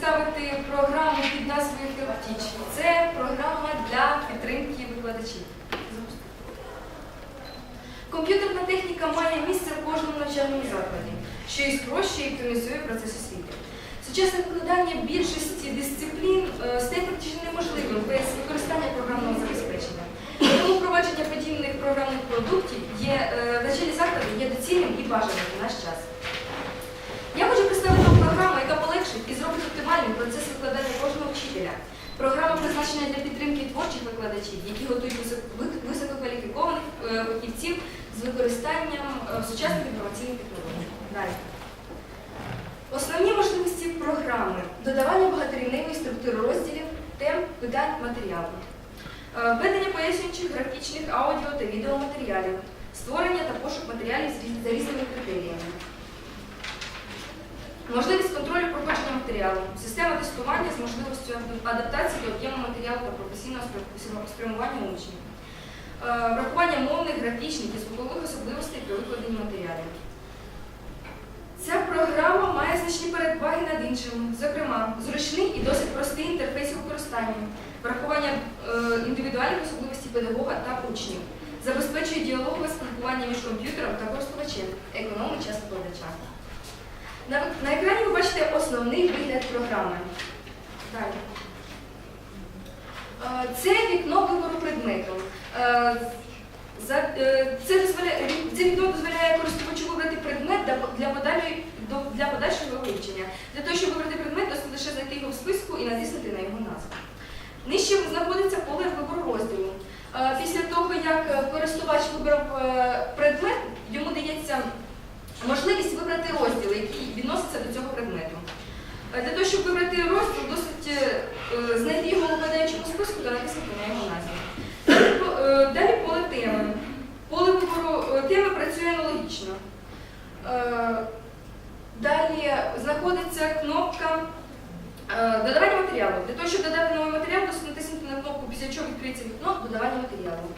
представити програму під назвою Теотіч. Це програма для підтримки викладачів. Комп'ютерна техніка має місце в кожному навчальному закладі, що і спрощує і оптимізує процес освіти. Сучасне викладання більшості дисциплін е, стає практично неможливим без використання програмного забезпечення. Тому впровадження подібних програмних продуктів є е, в началі є доцільним і бажаним в наш час. Я хочу представити вам програму, яка і зробить оптимальним процес викладання кожного вчителя. Програма призначена для підтримки творчих викладачів, які готують висококваліфікованих е, фахівців з використанням е, сучасних інформаційних технологій. Далі. Основні можливості програми додавання багаторівневої структури розділів, тем, питань, матеріалу, Е, введення пояснюючих графічних аудіо та відеоматеріалів, створення та пошук матеріалів за різними критеріями. Можливість контролю проходження матеріалу, система тестування з можливістю адаптації до об'єму матеріалу та професійного спрямування учнів, Е, врахування мовних, графічних і звукових особливостей при викладенні матеріалів. Ця програма має значні переваги над іншими, зокрема, зручний і досить простий інтерфейс використання, врахування е, індивідуальних особливостей педагога та учнів, забезпечує діалогове спілкування між комп'ютером та користувачем, економить час викладача. На, на екрані ви бачите основний вигляд програми. Далі. Е, Це вікно вибору предмету. Е, е, Це, дозволяє, це вікно дозволяє користувачу вибрати предмет для, подалі- для подальшого вивчення. Для того, щоб вибрати предмет, досить лише знайти його в списку і натиснути на його назву. Нижче знаходиться поле вибору розділу. Після того, як користувач вибрав предмет, йому дається можливість вибрати розділ, відноситься до цього предмету. Е, Для того, щоб вибрати розділ, досить е, е, знайти його в випадаючому списку та натиснути на його назву. Далі, по- Далі поле теми. Поле вибору теми працює аналогічно. Далі знаходиться кнопка додавання матеріалу. Для того, щоб додати новий матеріал, досить натиснути на кнопку, після чого відкриється вікно додавання матеріалу.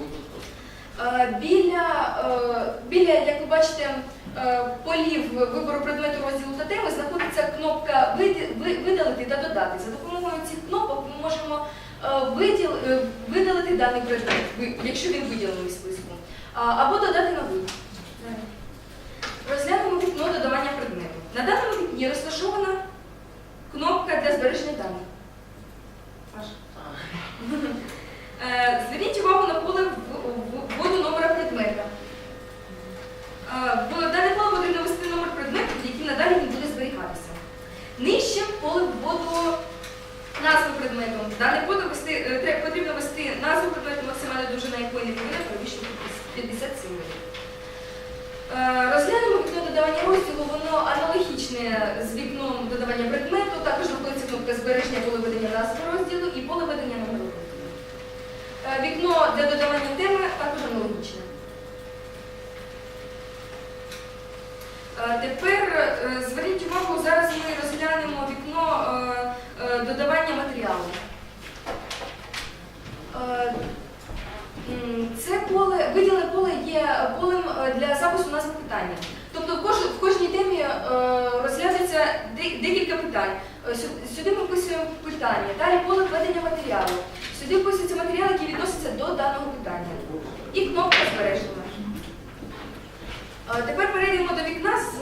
Е, Біля, е, біля, як ви бачите, е, полів вибору предмету розділу та теми знаходиться кнопка видалити та додати. За допомогою цих кнопок ми можемо е, виділ- е, видалити даний предмет, якщо він виділений в списку, або додати новий. Розглянемо вікно додавання предмету. На даному вікні розташована кнопка для збереження даних. Е, Зверніть увагу на поле в- в- вводу номера предмета. Е, В дане поле потрібно ввести номер предмету, який надалі він буде зберігатися. Нижче поле вводу назви предмету. Дане поле е, потрібно ввести назву предмету, максимальна довжина якої не повинна перевищувати 50 символів. Е, Розглянемо вікно додавання розділу, воно аналогічне з вікном додавання предмету, також знаходиться кнопка збереження поле ведення назви розділу і поле ведення номеру розділу. Е, Вікно для додавання теми також аналогічне. Е, Тепер е, зверніть увагу, зараз ми розглянемо вікно е, е, додавання матеріалу. Е, Це поле, виділене поле є полем е, для запису назви питання. Тобто в, кож, в кожній темі е, розглядається декілька питань. Е, Сюди ми вписуємо питання, далі поле введення матеріалу. Сюди вписується матеріал, який відноситься до даного питання. І кнопка збережена. Е, Тепер перейдемо до вікна з е,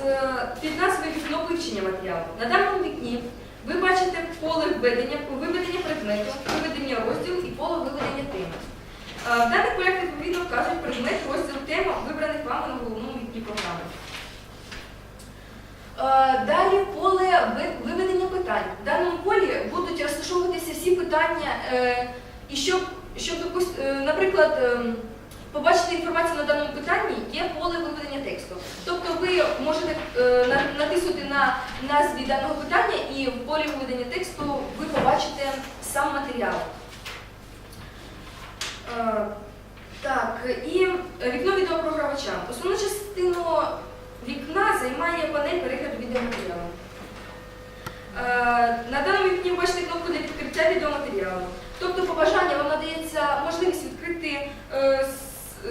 під назвою вікно матеріалу. На даному вікні ви бачите поле введення, виведення предмету, виведення розділу і поле виведення теми. Е, В даних полях відповідно вказують предмет, розділ, тема, вибраних вами на головному вікні програми. Е, Далі поле виведення питань. В даному полі будуть розташовуватися всі питання, е, і щоб, щоб е, наприклад, ем, побачити інформацію на даному питанні, є поле виведення ви можете е, натиснути на назві даного питання і в полі виведення тексту ви побачите сам матеріал. Е, Так, і вікно відеопрогравача. Основну частину вікна займає панель перегляду відеоматеріалу. Е, На даному вікні бачите кнопку для відкриття відеоматеріалу. Тобто по бажанню вам надається можливість відкрити е,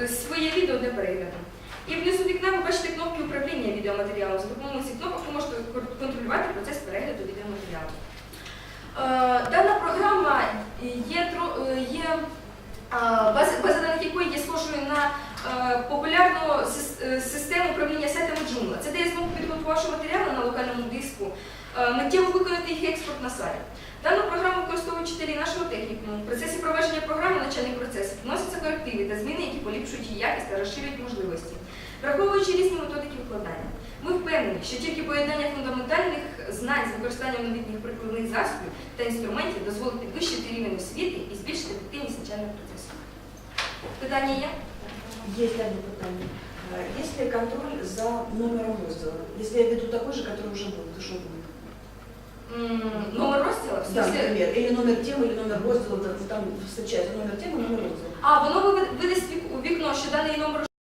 своє відео для перегляду. І внизу вікна ви бачите кнопки управління відеоматеріалом. За допомогою цих кнопок ви можете контролювати процес перегляду відеоматеріалу. Е, Дана програма є, е, є база, даних якої є схожою на е, популярну систему управління сайтами Joomla. Це дає змогу підготувавши матеріали на локальному диску, миттєво виконати їх експорт на сайт. Дану програму використовують вчителі нашого технікуму. В процесі провадження програми навчальних процесів вносяться корективи та зміни, які поліпшують її якість та розширюють можливості. Враховуючи різні методики викладання, ми впевнені, що тільки поєднання фундаментальних знань з використанням новітніх прикладних засобів та інструментів дозволить підвищити рівень освіти і збільшити ефективність навчального процесу. Питання є? Одно питание. А Есть ли контроль за номером роздела? Если я веду такой же, который уже был, то что будет? М, Номер розділу? В Да, смысле- например, или номер темы, или номер роздела, вот там встречается номер темы, номер роздела. А, воно ви- видасть вік- у вікно, що даний номер